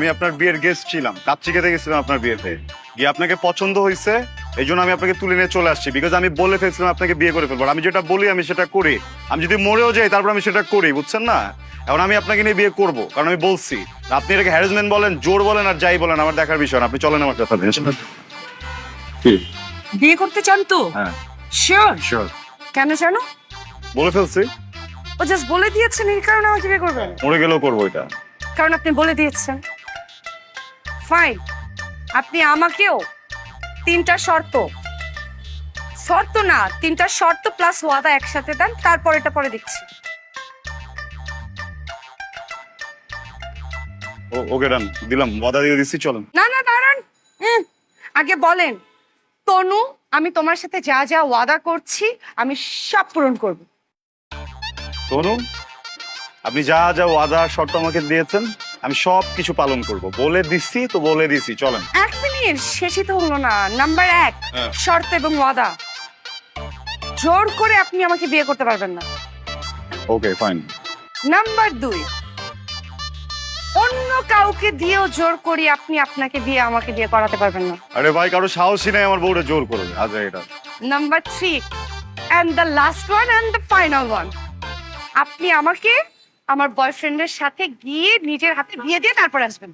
আমি আপনার বিয়ের গেস্ট ছিলাম। কাচ্চি খেতে গেছিলাম আপনার বিয়েতে। গিয়ে আপনাকে পছন্দ হয়েছে এই জন্য আমি আপনাকে তুলে নিয়ে চলে আসছি। বিকজ আমি বলে ফেলছিলাম আপনাকে বিয়ে করে ফেলব। আমি যেটা বলি আমি সেটা করি। আমি যদি মরেও যাই তারপর আমি সেটা করি বুঝছেন না? এখন আমি আপনাকে নিয়ে বিয়ে করব। কারণ আমি বলছি আপনি এটাকে হ্যারাসমেন্ট বলেন জোর বলেন আর যাই বলেন আমার দেখার বিষয় না। আপনি চলেন আমার কথা বিয়ে করতে চান তো? হ্যাঁ। শিওর শিওর কেন জানো বলে ফেলছি। ও জাস্ট বলে দিয়েছেন এই কারণে আমাকে বিয়ে করবেন। মরে গেলেও করব এটা। কারণ আপনি বলে দিয়েছেন। ফাইন। আপনি আমাকেও তিনটা শর্ত। শর্ত না তিনটা শর্ত প্লাস ওয়াদা একসাথে দেন তারপর এটা পরে দিচ্ছি ও- ওকে ডান দিলাম ওয়াদা দিয়ে দিচ্ছি চলেন। না না দাঁড়ান। আগে বলেন তনু আমি তোমার সাথে যা যা ওয়াদা করছি আমি সব পূরণ করব। তনু আপনি যা যা ওয়াদা শর্ত আমাকে দিয়েছেন আমি সব কিছু পালন করব। বলে দিচ্ছি তো বলে দিচ্ছি চলেন। এক মিনিট শেষই তো হলো না। নাম্বার এক হ্যাঁ। শর্ত এবং ওয়াদা। জোর করে আপনি আমাকে বিয়ে করতে পারবেন না। ওকে ফাইন নাম্বার দুই অন্য কাউকে দিয়েও জোর করি আপনি আপনাকে বিয়ে আমাকে বিয়ে করাতে পারবেন না। আরে ভাই কারও সাহসই নেই আমার বউটা জোর করবে আজ এটা। Number three and the last one and the final one আপনি আমাকে আমার বয়ফ্রেন্ডের সাথে গিয়ে নিজের হাতে বিয়ে দিয়ে তারপর আসবেন।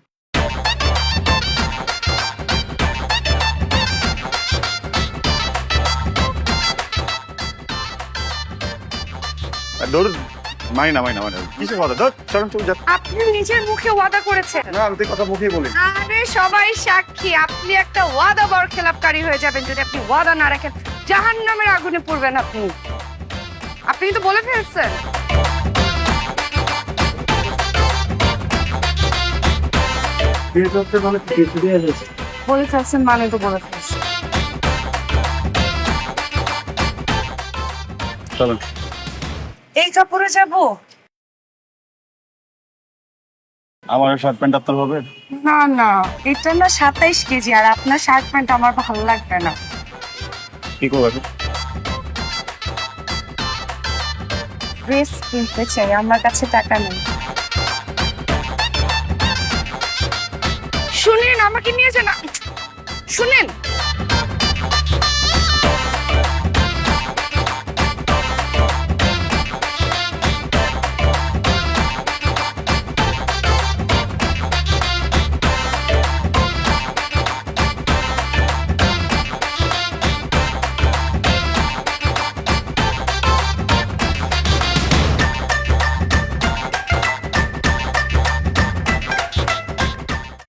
মাই না মাই না মানে কিছু কথা ধর চলেন তুমি যা আপনি নিজের মুখে ওয়াদা করেছেন। না আমি তো কথা মুখেই বলি আরে সবাই সাক্ষী। আপনি একটা ওয়াদা বর খেলাপকারী হয়ে যাবেন যদি আপনি ওয়াদা না রাখেন। আগুনে পড়বেন আপনি। আপনি তো বলে ফেলছেন। বলে ফেলছেন মানে তো বলে ফেলছেন চলেন এই কাপড়ে যাব? আমার শার্ট প্যান্ট আপনার হবে? না না। এটা না সাতাইশ কেজি আর আপনার শার্ট প্যান্ট আমার ভালো লাগবে না। কি করবে ড্রেস কিনতে চাই আমার কাছে টাকা নেই। শুনেন আমাকে নিয়ে যান। শুনেন